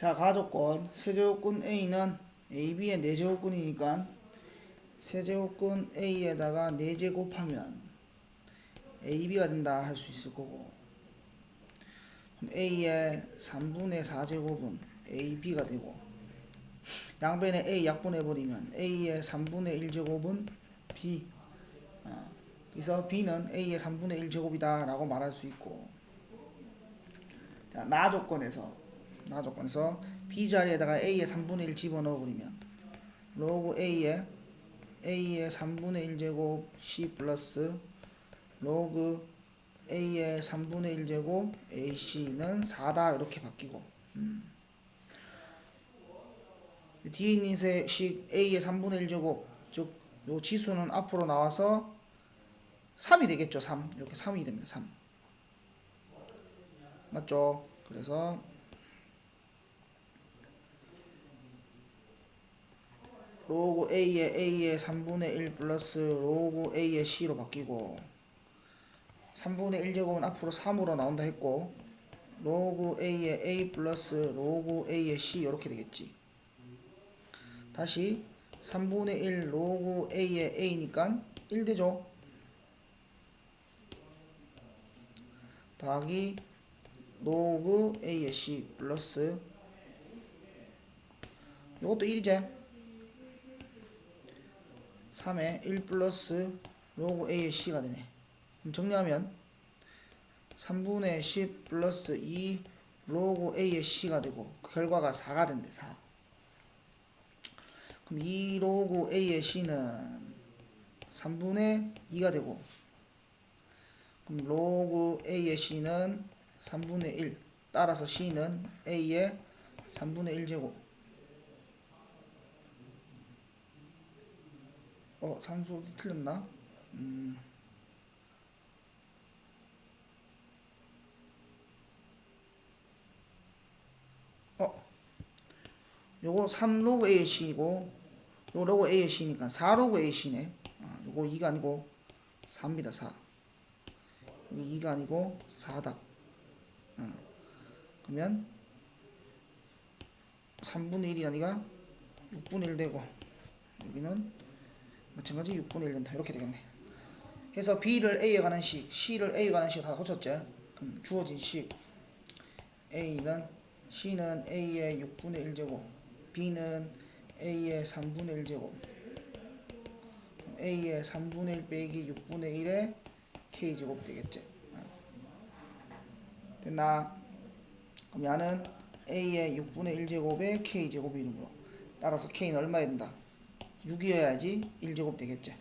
자, 가조건. 세제곱근 A는 AB의 4제곱근이니까 세제곱근 A에다가 4제 곱하면 AB가 된다 할 수 있을 거고. A의 3분의 4제곱은 AB가 되고 양변에 A 약분해버리면 A의 3분의 1제곱은 B. 어, 그래서 B는 A의 3분의 1제곱이다 라고 말할 수 있고. 자, 나 조건에서 나 조건에서 B 자리에다가 A의 3분의 1 집어넣어 버리면 로그 A의 A의 3분의 1제곱 C 플러스 로그 A의 3분의 1제곱 AC는 4다 이렇게 바뀌고 음. 뒤에 있는 세- 식 A의 3분의 1제곱 즉 요 지수는 앞으로 나와서 3이 되겠죠 3 이렇게 3이 됩니다 3 맞죠? 그래서 로그 A의 A의 3분의 1 플러스 로그 A의 C로 바뀌고 3분의 1제곱은 앞으로 3으로 나온다 했고 로그 A의 A 플러스 로그 A의 C 이렇게 되겠지. 다시 3분의 1 로그 A의 A니까 1 되죠? 더하기 로그 A의 C 플러스 이것도 1이제 3에 1 플러스 로그 A의 C가 되네. 그럼 정리하면 3분의 10 플러스 2 로그 A의 C가 되고 그 결과가 4가 된대 4 그럼 2 로그 A의 C는 3분의 2가 되고 그럼 로그 A의 C는 3분의 1 따라서 C는 A의 3분의 1제곱 어 산수 틀렸나? 음. 어 요거 3 로그 AC이고 요 로그 AC니까 4 로그 AC네 아, 요거 2가 아니고 4입니다 4 이게 2가 아니고 4다 어. 그러면 3분의 1이 아니라 6분의 1 되고 여기는 마찬가지 6분의 1 된다. 이렇게 되겠네. 해서 B를 A에 관한 식 C를 A에 관한 식으로 다 고쳤지 그럼 주어진 식. A는 C는 A의 6분의 1제곱. B는 A의 3분의 1제곱. A의 3분의 1 빼기 6분의 1의 K제곱 되겠지. 어. 됐나? 그럼 야는 A의 6분의 1제곱의 K제곱 이름으로. 따라서 K는 얼마야 된다 6이어야지 1제곱 되겠지